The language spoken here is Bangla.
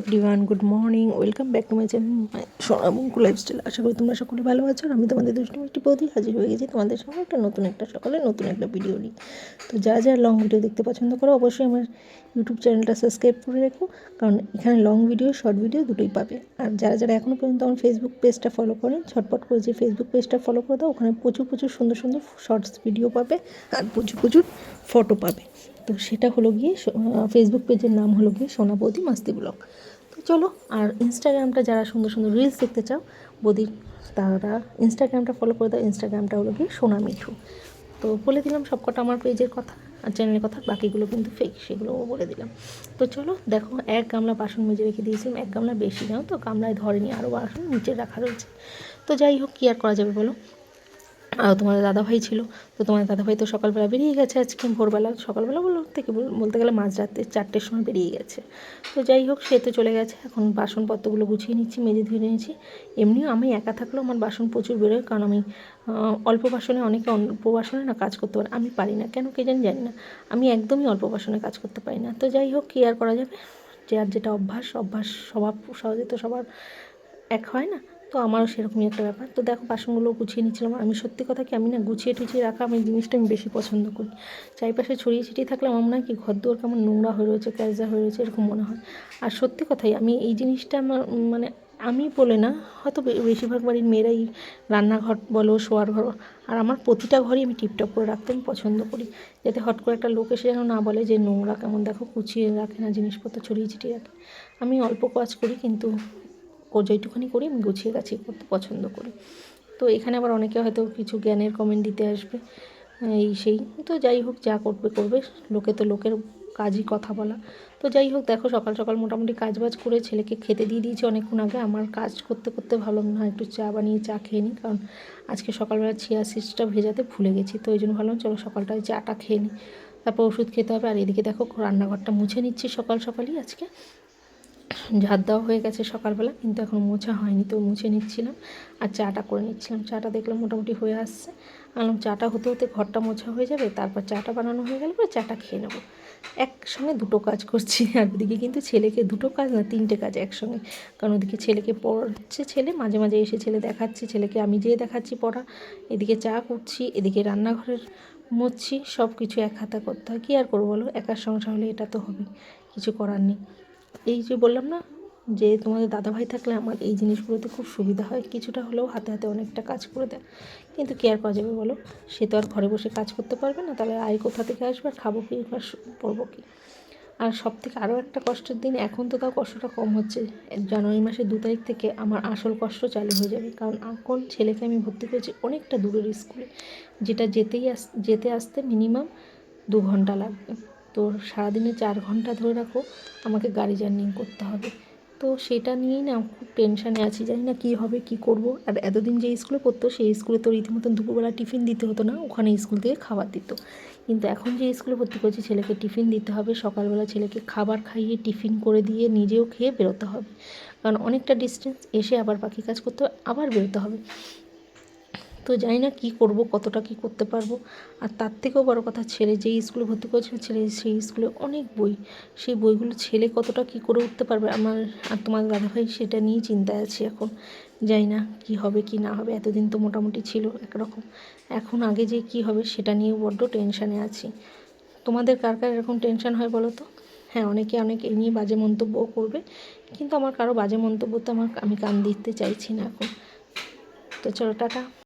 Everyone good morning welcome back to my channel Sonamonku lifestyle আশা করি তোমরা সকলে ভালো আছো আর আমি তোমাদের দুষ্টু মিষ্টি বৌদি হাজির হয়ে গেছি তোমাদের সঙ্গে একটা নতুন একটা সকালে নতুন একটা ভিডিও নিই তো যা যা লং ভিডিও দেখতে পছন্দ করো, অবশ্যই আমার ইউটিউব চ্যানেলটা সাবস্ক্রাইব করে রেখো, কারণ এখানে লং ভিডিও শর্ট ভিডিও দুটোই পাবে। আর যারা যারা এখনও পর্যন্ত আমার ফেসবুক পেজটা ফলো করেন ছটপট করে যে ফেসবুক পেজটা ফলো করে দাও, ওখানে প্রচুর প্রচুর সুন্দর সুন্দর শর্টস ভিডিও পাবে আর প্রচুর প্রচুর ফটো পাবে। তো সেটা হলো গিয়ে ফেসবুক পেজের নাম হলো গিয়ে সোনা বৌদি মাস্তি ব্লগ। তো চলো, আর ইনস্টাগ্রামটা যারা সুন্দর সুন্দর রিলস দেখতে চাও বৌদির তারা ইনস্টাগ্রামটা ফলো করে দাও। ইনস্টাগ্রামটা হলো গিয়ে সোনা মিঠু। তো বলে দিলাম সবকটা আমার পেজের কথা, আর চ্যানেলের কথা, বাকিগুলো কিন্তু ফেক সেগুলোও বলে দিলাম। তো চলো, দেখো, এক গামলা বাসন মেজে রেখে দিয়েছিলাম এক গামলা বেশি জানো তো, গামলায় ধরেনি আরও বাসন নিচে রাখা রয়েছে। তো যাই হোক, কী আর করা যাবে বলো? আর তোমাদের দাদাভাই ছিল। তো তোমাদের দাদাভাই তো সকালবেলা বেরিয়ে গেছে আজকে, ভোরবেলা সকালবেলা বলো, থেকে বল- বলতে গেলে মাঝরাতে চারটের সময় বেরিয়ে গেছে। তো যাই হোক, সে তো চলে গেছে। এখন বাসনপত্রগুলো গুছিয়ে নিচ্ছি, মেজে ধুয়ে নিয়েছি। এমনিও আমি একা থাকলেও আমার বাসন প্রচুর বেরোয়, কারণ আমি অল্প বাসনে অনেকে অল্প বাসনে না কাজ করতে পারে, আমি পারি না। কেন কে জানি জানি না। আমি একদমই অল্প বাসনে কাজ করতে পারি না। তো যাই হোক, কী আর করা যাবে? যে আর যেটা অভ্যাস অভ্যাস স্বভাব, সহজে তো সবার এক হয় না। তো আমারও সেরকমই একটা ব্যাপার। তো দেখো, বাসনগুলো গুছিয়ে নিচ্ছিলাম। আমি সত্যি কথা কি, আমি না গুছিয়ে টুছিয়ে রাখা আমি জিনিসটা আমি বেশি পছন্দ করি। চারিপাশে ছড়িয়ে ছিটিয়ে থাকলে আমার মনে হয় কি ঘর দুয়ার কেমন নোংরা হয়ে রয়েছে ক্যাজা হয়ে রয়েছে, এরকম মনে হয়। আর সত্যি কথাই, আমি এই জিনিসটা আমার মানে আমি বলে না, হয়তো বেশিরভাগ বাড়ির মেয়েরাই রান্নাঘর বলো, শোয়ার ঘর, আর আমার প্রতিটা ঘরই আমি টিপটপ করে রাখতে আমি পছন্দ করি। যাতে হট করে একটা লোক এসে যেন না বলে যে, নোংরা কেমন, দেখো, কুচিয়ে রাখে না, জিনিসপত্র ছড়িয়ে ছিটিয়ে রাখে। আমি অল্প কাজ করি, কিন্তু যেটুখানি করি, আমি গুছিয়ে গাছিয়ে করতে পছন্দ করি। তো এখানে আবার অনেকে হয়তো কিছু জ্ঞানের কমেন্ট দিতে আসবে এই সেই। তো যাই হোক, যা করবে করবে। লোকে তো লোকের কাজই কথা বলা। তো যাই হোক, দেখো সকাল সকাল মোটামুটি কাজ বাজ করে ছেলেকে খেতে দিয়ে দিয়েছি অনেকক্ষণ আগে। আমার কাজ করতে করতে ভালো না একটু চা বানিয়ে চা খেয়ে নিই, কারণ আজকে সকালবেলা চিয়া সিডসটা ভেজাতে ভুলে গেছি। তো ওই জন্য ভাবলাম, চলো সকালটায় চাটা খেয়ে নিই। তারপর ওষুধ খেতে হবে। আর এদিকে দেখো, রান্নাঘরটা মুছে নিচ্ছি সকাল সকালই আজকে। ঝাড় দেওয়া হয়ে গেছে সকালবেলা, কিন্তু এখন মোছা হয়নি, তো মুছে নিচ্ছিলাম আর চাটা করে নিচ্ছিলাম। চাটা দেখলাম মোটামুটি হয়ে আসছে। আনলাম চাটা হতে হতে ঘরটা মোছা হয়ে যাবে, তারপর চাটা বানানো হয়ে গেলে পরে চাটা খেয়ে নেব। একসঙ্গে দুটো কাজ করছি, আর ওদিকে কিন্তু ছেলেকে দুটো কাজ না, তিনটে কাজ একসঙ্গে। কারণ ওদিকে ছেলেকে পড়ছে ছেলে, মাঝে মাঝে এসে ছেলে দেখাচ্ছে, ছেলেকে আমি যেয়ে দেখাচ্ছি পড়া। এদিকে চা করছি, এদিকে রান্নাঘরের মুছছি সব কিছু এক হাতা করতে হয়। কী আর করব বলো? একার সংসার হলে এটা তো হবে কিছু করার নেই। এই যে বললাম না যে তোমাদের দাদাভাই থাকলে আমার এই জিনিসগুলোতে খুব সুবিধা হয়, কিছুটা হলেও হাতে হাতে অনেকটা কাজ করে দেয়। কিন্তু কি আর করা যাবে বলো? সে তো আর ঘরে বসে কাজ করতে পারবে না, তাহলে আয় কোথা থেকে আসবে, আর খাব কি, আর পড়ব কি? আর সব থেকে আরও একটা কষ্টের দিন, এখন তো তাও কষ্টটা কম হচ্ছে। জানুয়ারি মাসের দু তারিখ থেকে আমার আসল কষ্ট চালু হয়ে যাবে, কারণ এখন ছেলেকে আমি ভর্তি করেছি অনেকটা দূরের স্কুলে, যেটা যেতেই আস, যেতে আসতে মিনিমাম দু ঘণ্টা লাগবে। তো সারাদিনে চার ঘণ্টা ধরে রাখো, আমাকে গাড়ি জার্নিং করতে হবে। তো সেটা নিয়েই না খুব টেনশানে আছি, জানি না কী হবে, কী করব। আর এতদিন যে স্কুলে পড়তো, সেই স্কুলে তো রীতিমতন দুপুরবেলা টিফিন দিতে হতো না, ওখানে স্কুল থেকে খাবার দিত। কিন্তু এখন যে স্কুলে ভর্তি করছি, ছেলেকে টিফিন দিতে হবে, সকালবেলা ছেলেকে খাবার খাইয়ে টিফিন করে দিয়ে নিজেও খেয়ে বেরোতে হবে। কারণ অনেকটা ডিস্টেন্স এসে আবার বাকি কাজ করতে হবে, আবার বেরোতে হবে। তো জানি না কী করব, কতটা কী করতে পারব। আর তার থেকেও বড় কথা, ছেলে যেই স্কুলে ভর্তি করেছিল ছেলে সেই স্কুলে অনেক বই। সেই বইগুলো ছেলে কতটা কী করে উঠতে পারবে? আমার আর তোমার দাদাভাই সেটা নিয়েই চিন্তায় আছি এখন। জানি না কী হবে, কি না হবে, এতদিন তো মোটামুটি ছিল একরকম। এখন আগে যে কী হবে সেটা নিয়ে বড্ড টেনশানে আছি। তোমাদের কার কার এরকম টেনশান হয় বলো তো? হ্যাঁ অনেকে অনেক এই নিয়ে বাজে মন্তব্যও করবে, কিন্তু আমার কারও বাজে মন্তব্য তো আমার, আমি কান দিতে চাইছি না এখন। তো চলো, টাটা।